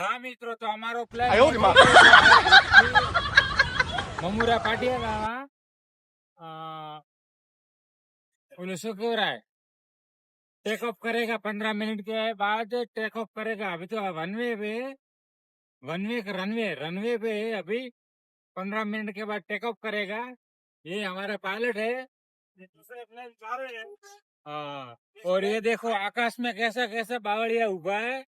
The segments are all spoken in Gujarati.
हाँ मित्रों तो અમારો है टेक ऑफ़ करेगा पंद्रह मिनट के बाद टेक ऑफ़ करेगा अभी तो वनवे पे वनवे का रनवे रनवे पे अभी पंद्रह मिनट के बाद टेक ऑफ़ करेगा ये हमारा पायलट है और ये देखो आकाश में कैसा कैसा बावड़िया उभा है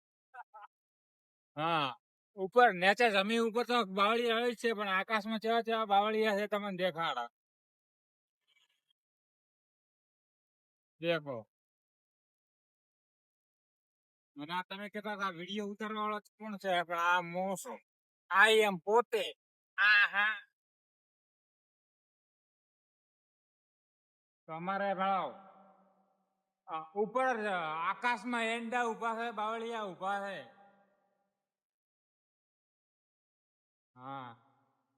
હા. ઉપર નેચે જમીન ઉપર તો બાવળી આવે છે, પણ આકાશમાં કેવા કેવા બાવળિયા છે તમને દેખાડા. દેખો. અને આ તમે કહેતા હતા વીડિયો ઉતારવા વાળો કોણ છે? પણ આ મોસો. આ એમ પોતે. આ હા. અમારે ભાવ ઉપર આકાશમાં એંડા ઊભા છે, બાવળિયા ઊભા છે. હા.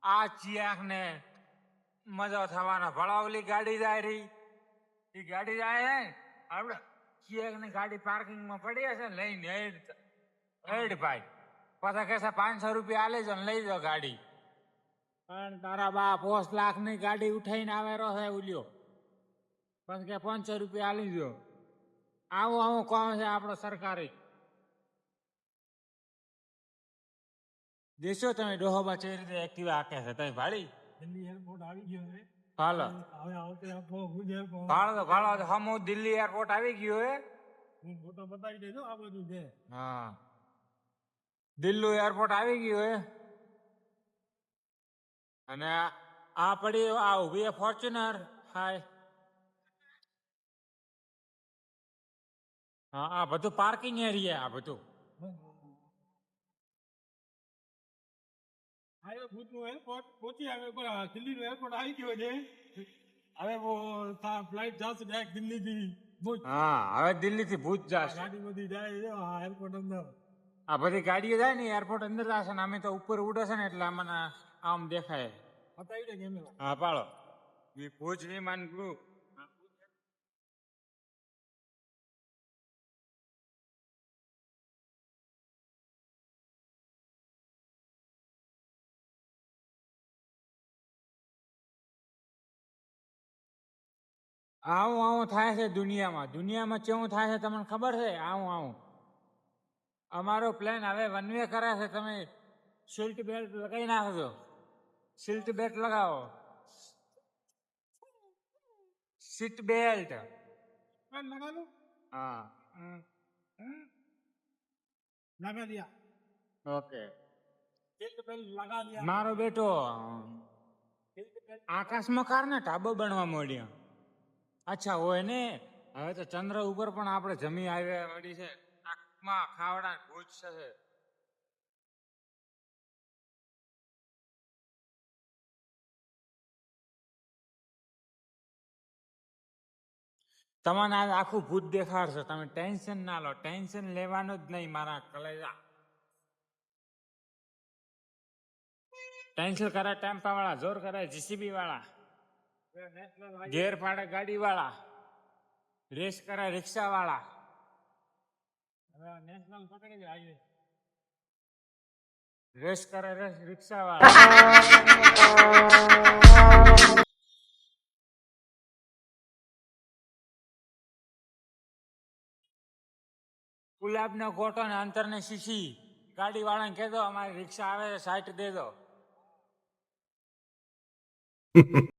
આ ચિયાક ને મજા થવાનો ભળાવલી ગાડી જાય રહી એ ગાડી જાય હે? આપણે ચિયાકની ગાડી પાર્કિંગમાં પડી હશે લઈને હેડ હેડ ભાઈ. પાછા કહેશે પાંચસો રૂપિયા આલે જો લઈ જાઓ ગાડી. પણ તારા બા પોસ લાખની ગાડી ઉઠાઈને આવેરો છે, ઉલ્યો. પછી કે પાંચસો રૂપિયા આલી દો આવું આવું કોણ છે આપણો સરકારી. દેશો તમે ડોહોબા છે રીતે એક્ટિવા હાકે છે? તમે ભાડી દિલ્હી એરપોર્ટ આવી ગયો છે. હાલો. હવે આવતે આપો ભુજ એરપોર્ટ ભાડો તો ભાડો હમો દિલ્હી એરપોર્ટ આવી ગયો હે. હું ફોટો બતાવી દેજો આ બધું છે. હા. દિલ્હી એરપોર્ટ આવી ગયું હે. અને આ પડી આ ઊભી ફોર્ચ્યુનર હાય હા આ બધું પાર્કિંગ એરિયા આ બધું. હવે ભુજનું એરપોર્ટ પહોંચી આવે પણ દિલ્હીનું એરપોર્ટ આવી ગયો છે. હવે ફ્લાઇટ જશે ડાયરેક્ટ દિલ્હીથી હા હવે દિલ્હી થી ભૂજ જશે. ગાડી બધી જાય એરપોર્ટ અંદર. આ બધી ગાડીઓ જાય ને એરપોર્ટ અંદર જશે ને અમે તો ઉપર ઉડે છે ને એટલે અમને આમ દેખાય. બતાવી દે કેમેરા હા પાડો. ભુજ વિમાન ગ્રુપ આવું આવું થાય છે દુનિયામાં. દુનિયામાં કેવું થાય છે તમને ખબર છે? આવું આવું. અમારો પ્લાન હવે વન વે કરે છે. તમે સીટ બેલ્ટ લગાવી નાખજો. સીટ બેલ્ટ લગાવો. સીટ બેલ્ટ પણ લગા હા. લગા દિયા ઓકે. મારો બેટો આકાશમાં કાર ને ટાબો બનવા મળ્યો અચ્છા હોય ને? હવે તો ચંદ્ર ઉપર પણ આપણે જમી આવ્યા મળી છે. આંખમાં ખાવડા ભૂજ છે. તમને આ આખું ભૂત દેખાડશે તમે ટેન્શન ના લો. ટેન્શન લેવાનું જ નહીં મારા કલેજા. ટેન્શન કરે ટેમ્પા વાળા જોર કરે જીસીબી વાળા. ગેર પાડે ગાડી વાળા રેસ કરે રિક્ષા વાળા નેશનલ પકડી હાઈવે. રેસ કરે રેસ રિક્ષા વાળા ગુલાબ નો ગોટો ને અંતર ને શીશી. ગાડી વાળાને કહેતો અમારી રિક્ષા આવે સાઈટ દે દો